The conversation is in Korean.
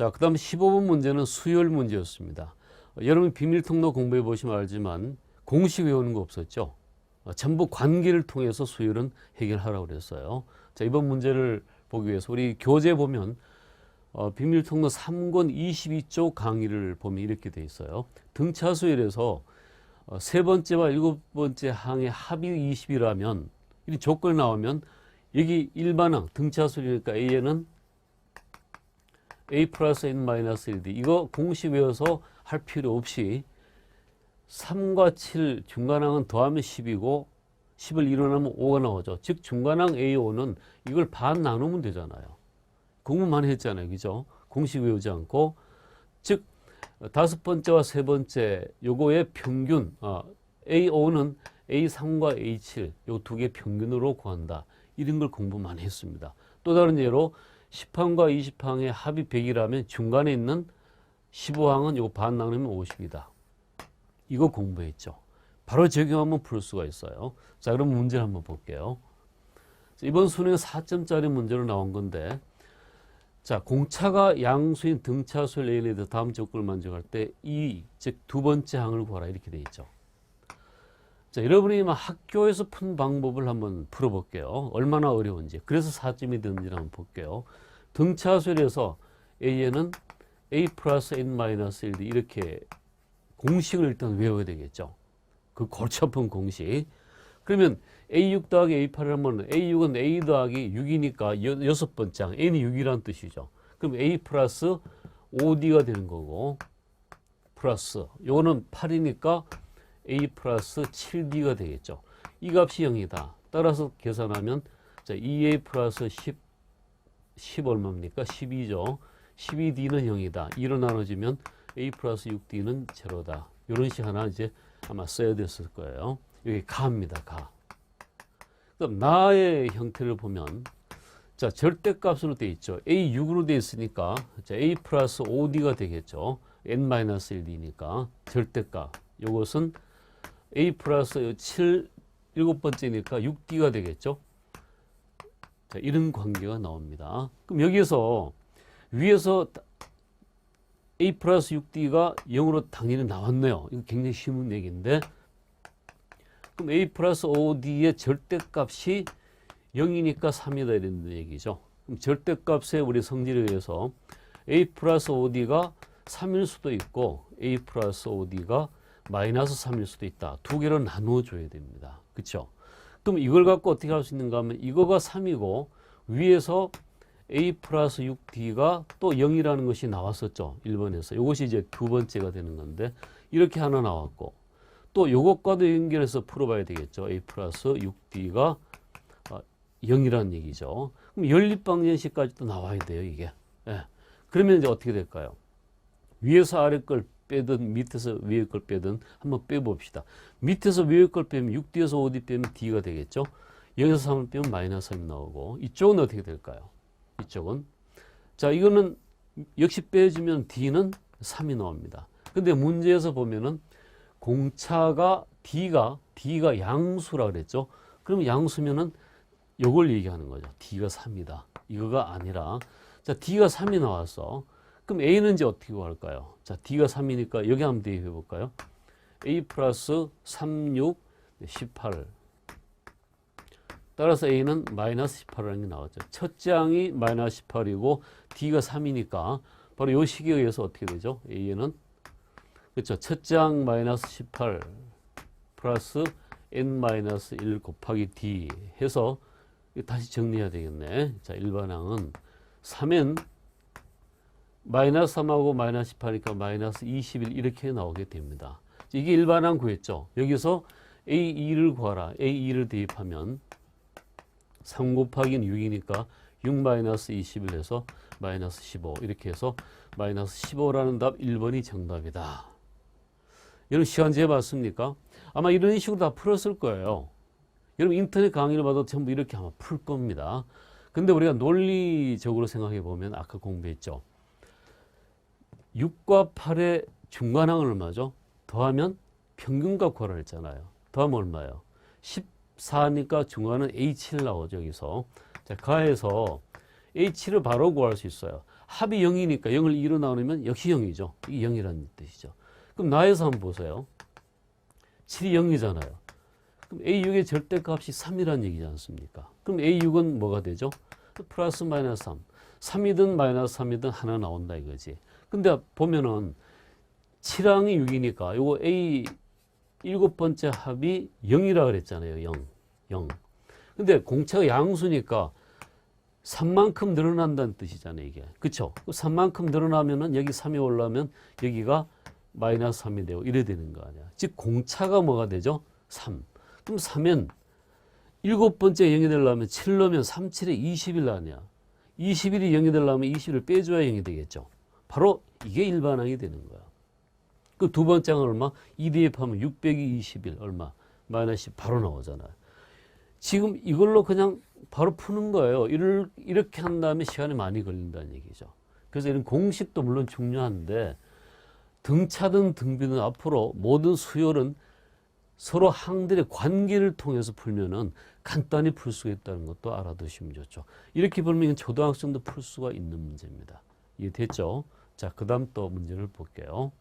자, 그 다음 15번 문제는 수열 문제였습니다. 어, 여러분 비밀 통로 공부해 보시면 알지만 공식 외우는 거 없었죠. 어, 전부 관계를 통해서 수열은 해결하라고 그랬어요. 자, 이번 문제를 보기 위해서 우리 교재 보면 어, 비밀 통로 3권 22쪽 강의를 보면 이렇게 돼 있어요. 등차 수열에서 어, 세 번째와 일곱 번째 항의 합이 20이라면 이 조건이 나오면 여기 일반항 등차 수열이니까 A에는 A 플러스 N 마이너스 1D 이거 공식 외워서 할 필요 없이 3과 7 중간항은 더하면 10이고 10을 일어나면 5가 나오죠. 즉 중간항 A5는 이걸 반 나누면 되잖아요. 공부만 했잖아요. 그죠? 공식 외우지 않고 즉 다섯 번째와 세 번째 요거의 평균 아, A5는 A3과 A7 요 두 개 평균으로 구한다. 이런 걸 공부만 했습니다. 또 다른 예로 10항과 20항의 합이 100이라면 중간에 있는 15항은 요거 반 나누면 50이다. 이거 공부했죠. 바로 적용하면 풀 수가 있어요. 자, 그럼 문제를 한번 볼게요. 자, 이번 수능에 4점짜리 문제로 나온 건데, 자, 공차가 양수인 등차수 레일에 대해 다음 조건을 만족할 때 이, 즉 두 번째 항을 구하라 이렇게 돼 있죠. 자, 여러분이 막 학교에서 푼 방법을 한번 풀어볼게요. 얼마나 어려운지. 그래서 4점이 되는지 한번 볼게요. 등차수에서 A에는 A 플러스 N 마이너스 1 이렇게 공식을 일단 외워야 되겠죠. 그 골치 아픈 공식. 그러면 A6 더하기 A8을 하면 A6은 A 더하기 6이니까 여, 여섯 번째 항, N이 6이라는 뜻이죠. 그럼 A 플러스 5D가 되는 거고, 플러스, 요거는 8이니까 A 플러스 7D가 되겠죠. 이 값이 0이다. 따라서 계산하면, 자, 2A 플러스 10, 10 얼마입니까? 12죠. 12D는 0이다. 2로 나눠지면 A 플러스 6D는 제로다. 이런 식 하나 이제 아마 써야 됐을 거예요. 여기 가입니다. 가. 그럼 나의 형태를 보면 자 절대값으로 돼 있죠. A 6으로 돼 있으니까 자, A 플러스 5D가 되겠죠. N 마이너스 1D니까 절대값. 이것은 A 플러스 7 일곱 번째니까 6D가 되겠죠. 자, 이런 관계가 나옵니다. 그럼 여기에서 위에서 A 플러스 6D가 0으로 당연히 나왔네요. 이거 굉장히 쉬운 얘기인데 그럼 A 플러스 5D의 절대값이 0이니까 3이다 이런 얘기죠. 그럼 절대값의 우리 성질에 의해서 A 플러스 5D가 3일 수도 있고 A 플러스 5D가 마이너스 3일 수도 있다. 두 개로 나누어 줘야 됩니다. 그렇죠? 그럼 이걸 갖고 어떻게 할 수 있는가 하면 이거가 3이고 위에서 A 플러스 6D가 또 0이라는 것이 나왔었죠. 1번에서. 이것이 이제 두 번째가 되는 건데 이렇게 하나 나왔고 또 이것과도 연결해서 풀어봐야 되겠죠. A 플러스 6D가 0이라는 얘기죠. 그럼 연립방정식까지도 나와야 돼요. 이게. 예. 그러면 이제 어떻게 될까요? 위에서 아래 걸 빼든 밑에서 위에 걸 빼든 한번 빼봅시다. 밑에서 위에 걸 빼면 6D에서 5D 빼면 D가 되겠죠. 여기서 3을 빼면 마이너스 3이 나오고 이쪽은 어떻게 될까요? 이쪽은 자 이거는 역시 빼주면 D는 3이 나옵니다. 근데 문제에서 보면은 공차가 D가 D가 양수라 그랬죠. 그럼 양수면은 요걸 얘기하는 거죠. D가 3이다. 이거가 아니라 자 D가 3이 나왔어. 그럼 A는 이제 어떻게 구할까요? 자 D가 3이니까 여기 한번 대입해 볼까요? A 플러스 3, 6, 18 따라서 A는 마이너스 18이라는 게 나왔죠. 첫째 항이 마이너스 18이고 D가 3이니까 바로 요 식에 의해서 어떻게 되죠? A는 그렇죠. 첫째 항 마이너스 18 플러스 N 마이너스 1 곱하기 D 해서 다시 정리해야 되겠네. 자, 일반항은 3은 마이너스 3하고 마이너스 18이니까 마이너스 21 이렇게 나오게 됩니다. 이게 일반항 구했죠. 여기서 A2를 구하라. A2를 대입하면 3 곱하기는 6이니까 6 마이너스 21 해서 마이너스 15 이렇게 해서 마이너스 15라는 답 1번이 정답이다. 여러분 시간제 해봤습니까? 아마 이런 식으로 다 풀었을 거예요. 여러분 인터넷 강의를 봐도 전부 이렇게 아마 풀 겁니다. 근데 우리가 논리적으로 생각해 보면 아까 공부했죠. 6과 8의 중간항은 얼마죠? 더하면 평균값 구하라 했잖아요. 더하면 얼마예요? 14니까 중간은 H7 나오죠, 여기서. 자, 가해서 H를 바로 구할 수 있어요. 합이 0이니까 0을 2로 나누면 역시 0이죠. 이게 0이라는 뜻이죠. 그럼 나에서 한번 보세요. 7이 0이잖아요. 그럼 A6의 절대값이 3이라는 얘기지 않습니까? 그럼 A6은 뭐가 되죠? 플러스 마이너스 3. 3이든 마이너스 3이든 하나 나온다 이거지. 근데 보면은 7항이 6이니까 요거 A 일곱 번째 합이 0이라 그랬잖아요. 0. 0. 근데 공차가 양수니까 3만큼 늘어난다는 뜻이잖아요, 이게. 그쵸? 3만큼 늘어나면은 여기 3이 올라오면 여기가 마이너스 3이 되고 이래 되는 거 아니야. 즉, 공차가 뭐가 되죠? 3. 그럼 3은 일곱 번째 0이 되려면 7 넣으면 3, 7에 20일 아니야. 21이 0이 되려면 20을 빼줘야 0이 되겠죠. 바로 이게 일반항이 되는 거야. 그 두 번째는 얼마? 2 대입하면 6 빼기 21 얼마? 마이너스 10 바로 나오잖아요. 지금 이걸로 그냥 바로 푸는 거예요. 이를, 이렇게 한 다음에 시간이 많이 걸린다는 얘기죠. 그래서 이런 공식도 물론 중요한데 등차든 등비든 앞으로 모든 수열은 서로 항들의 관계를 통해서 풀면은 간단히 풀 수가 있다는 것도 알아두시면 좋죠. 이렇게 보면 초등학생도 풀 수가 있는 문제입니다. 이해됐죠? 자, 그 다음 또 문제를 볼게요.